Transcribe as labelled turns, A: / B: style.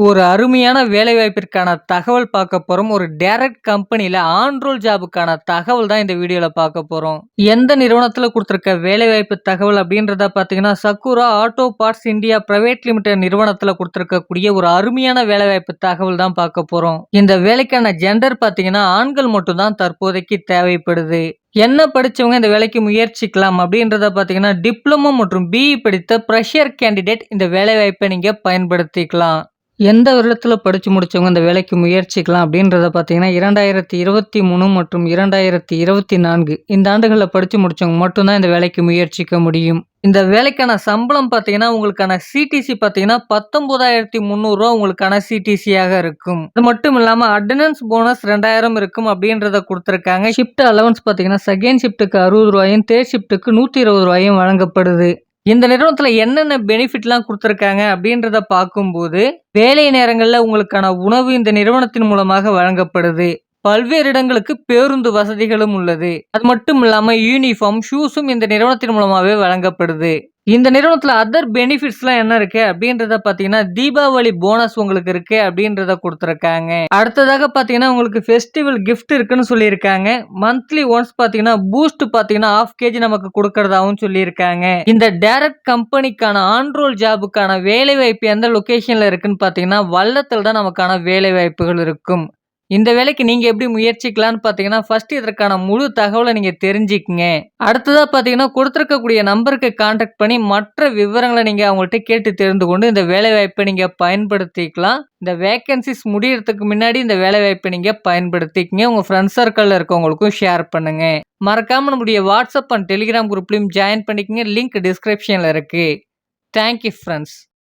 A: ஒரு அருமையான வேலைவாய்ப்பிற்கான தகவல் பார்க்க போகிறோம் ஒரு டேரக்ட் கம்பெனியில் ஆன்ரோல் ஜாபுக்கான தகவல் தான் இந்த வீடியோவில் பார்க்க போகிறோம் எந்த நிறுவனத்தில் கொடுத்துருக்க வேலைவாய்ப்பு தகவல் அப்படின்றத பார்த்தீங்கன்னா, Sakura auto parts India private limited நிறுவனத்தில் கொடுத்துருக்கக்கூடிய ஒரு அருமையான வேலைவாய்ப்பு தகவல் தான் பார்க்க போகிறோம் இந்த வேலைக்கான ஜெண்டர் பார்த்தீங்கன்னா, ஆண்கள் மட்டும் தான் தற்போதைக்கு தேவைப்படுது. என்ன படித்தவங்க இந்த வேலைக்கு முயற்சிக்கலாம் அப்படின்றத பார்த்தீங்கன்னா, டிப்ளமோ மற்றும் பிஇ படித்த ப்ரெஷர் கேண்டிடேட் இந்த வேலைவாய்ப்பை நீங்கள் பயன்படுத்திக்கலாம். எந்த வருடத்தில் படிச்சு முடிச்சவங்க இந்த வேலைக்கு முயற்சிக்கலாம் அப்படின்றத பார்த்தீங்கன்னா, 2023 மற்றும் 2024 இந்த ஆண்டுகளில் படித்து முடித்தவங்க மட்டும்தான் இந்த வேலைக்கு முயற்சிக்க முடியும். இந்த வேலைக்கான சம்பளம் பார்த்தீங்கன்னா, உங்களுக்கான சிடிசி பார்த்தீங்கன்னா, பத்தொம்போதாயிரத்தி முந்நூறுரூவா உங்களுக்கான சிடிசியாக இருக்கும். அது மட்டும் இல்லாமல் அட்டனன்ஸ் போனஸ் 2000 இருக்கும் அப்படின்றத கொடுத்துருக்காங்க ஷிஃப்ட் அலவன்ஸ் பார்த்தீங்கன்னா, செகண்ட் ஷிஃப்ட்டுக்கு அறுபது ரூபாயும் தேர்ட் ஷிஃப்ட்க்கு ரூ. 120 வழங்கப்படுது. இந்த நிறுவனத்தில் என்னென்ன பெனிஃபிட்லாம் கொடுத்துருக்காங்க அப்படின்றத பார்க்கும்போது, வேலை நேரங்களில் உங்களுக்கான உணவு இந்த நிறுவனத்தின் மூலமாக வழங்கப்படுது. பல்வேறு இடங்களுக்கு பேருந்து வசதிகளும் உள்ளது. அது மட்டும் இல்லாமல் யூனிஃபார்ம், ஷூஸும் இந்த நிறுவனத்தின் மூலமாகவே வழங்கப்படுது. இந்த நிறுவனத்தில் அதர் பெனிஃபிட்ஸ்லாம் என்ன இருக்கு அப்படின்றத பார்த்தீங்கன்னா, தீபாவளி போனஸ் உங்களுக்கு இருக்கு அப்படின்றத கொடுத்துருக்காங்க அடுத்ததாக பார்த்தீங்கன்னா, உங்களுக்கு ஃபெஸ்டிவல் கிஃப்ட் இருக்குன்னு சொல்லியிருக்காங்க. மந்த்லி ஒன்ஸ் பார்த்தீங்கன்னா, பூஸ்ட் பார்த்தீங்கன்னா, 1/2 கேஜி நமக்கு கொடுக்கறதாகவும் சொல்லியிருக்காங்க. இந்த டைரக்ட் கம்பெனிக்கான ஆன்ரோல் ஜாபுக்கான வேலை வேலைவாய்ப்பு எந்த லொக்கேஷனில் இருக்குன்னு பார்த்தீங்கன்னா, வல்லத்தில் தான் நமக்கான வேலைவாய்ப்புகள் இருக்கும். இந்த வேலைக்கு நீங்கள் எப்படி முயற்சிக்கலாம்னு பார்த்தீங்கன்னா, ஃபர்ஸ்ட் இதற்கான முழு தகவலை நீங்கள் தெரிஞ்சுக்கங்க. அடுத்ததாக பார்த்தீங்கன்னா, கொடுத்துருக்கக்கூடிய நம்பருக்கு கான்டாக்ட் பண்ணி மற்ற விவரங்களை நீங்கள் அவங்கள்ட்ட கேட்டு தெரிந்து கொண்டு இந்த வேலைவாய்ப்பை நீங்கள் பயன்படுத்திக்கலாம். இந்த வேக்கன்சிஸ் முடியறதுக்கு முன்னாடி இந்த வேலைவாய்ப்பை நீங்கள் பயன்படுத்திக்கங்க. உங்கள் ஃப்ரெண்ட்ஸ் சர்க்கிளில் இருக்கவங்களுக்கும் ஷேர் பண்ணுங்க. மறக்காமல் நம்முடைய வாட்ஸ்அப் அண்ட் டெலிகிராம் குரூப்லையும் ஜாயின் பண்ணிக்கங்க. லிங்க் டிஸ்கிரிப்ஷனில் இருக்குது தேங்க் யூ